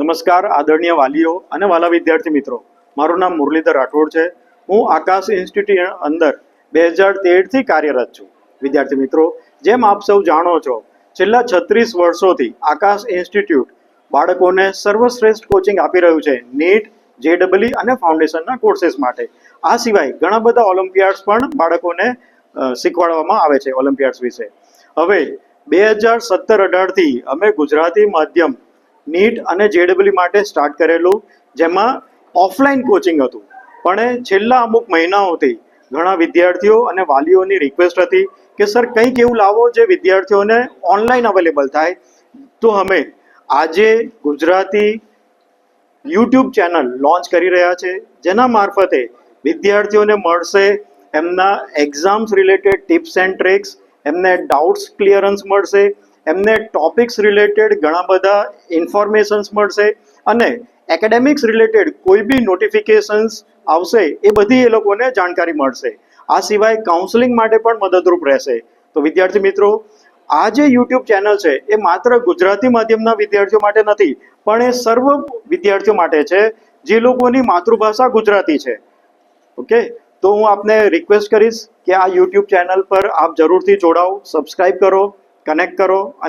નમસ્કાર, આદરણીય વાલીઓ અને વાલા વિદ્યાર્થી મિત્રો. મારું નામ મુરલીધર રાઠોડ છે. હું આકાશ ઇન્સ્ટિટ્યૂટ અંદર બે હજાર તેરથી કાર્યરત છું. વિદ્યાર્થી મિત્રો, જેમ આપ સૌ જાણો છો, છેલ્લા છત્રીસ વર્ષોથી આકાશ ઇન્સ્ટિટ્યૂટ બાળકોને સર્વશ્રેષ્ઠ કોચિંગ આપી રહ્યું છે. નીટ જેડબલી અને ફાઉન્ડેશનના કોર્सेस માટે. આ સિવાય ઘણા બધા ઓલિમ્પિયાડ્સ પણ બાળકોને શીખવાડવામાં આવે છે ઓલિમ્પિયાડ્સ વિશે. હવે, બે હજાર સત્તર અઢારથી અમે ગુજરાતી માધ્યમ નીટ અને જેડબલી માટે સ્ટાર્ટ કરેલું, જેમાં ઓફલાઈન કોચિંગ હતું. પણ છેલ્લા અમુક મહિનાઓથી ઘણા વિદ્યાર્થીઓ અને વાલીઓની રિક્વેસ્ટ હતી કે, સર, કંઈક એવું લાવો જે વિદ્યાર્થીઓને ઓનલાઈન અવેલેબલ થાય. તો અમે આજે ગુજરાતી યુટ્યુબ ચેનલ લોન્ચ કરી રહ્યા છે, જેના મારફતે વિદ્યાર્થીઓને મળશે એમના exams related tips and tricks એમને ડાઉટ્સ ક્લિયરન્સ મળશે એમને ટોપિક્સ રિલેટેડ ઘણા બધા ઇન્ફોર્મેશન્સ મળશે અને એકેડેમિક્સ રિલેટેડ કોઈ બી નોટિફિકેશન્સ આવશે એ બધી એ લોકોને જાણકારી મળશે. આ સિવાય કાઉન્સેલિંગ માટે પણ મદદરૂપ રહેશે. તો વિદ્યાર્થી મિત્રો, આ જે યુટ્યુબ ચેનલ છે એ માત્ર ગુજરાતી માધ્યમના વિદ્યાર્થીઓ માટે નથી, પણ એ સર્વ વિદ્યાર્થીઓ માટે છે જે લોકોની માતૃભાષા ગુજરાતી છે. ઓકે? તો હું આપને રિક્વેસ્ટ કરીશ કે આ યુટ્યુબ ચેનલ પર આપ જરૂરથી જોડાઓ સબસ્ક્રાઈબ કરો કનેક્ટ કરો અને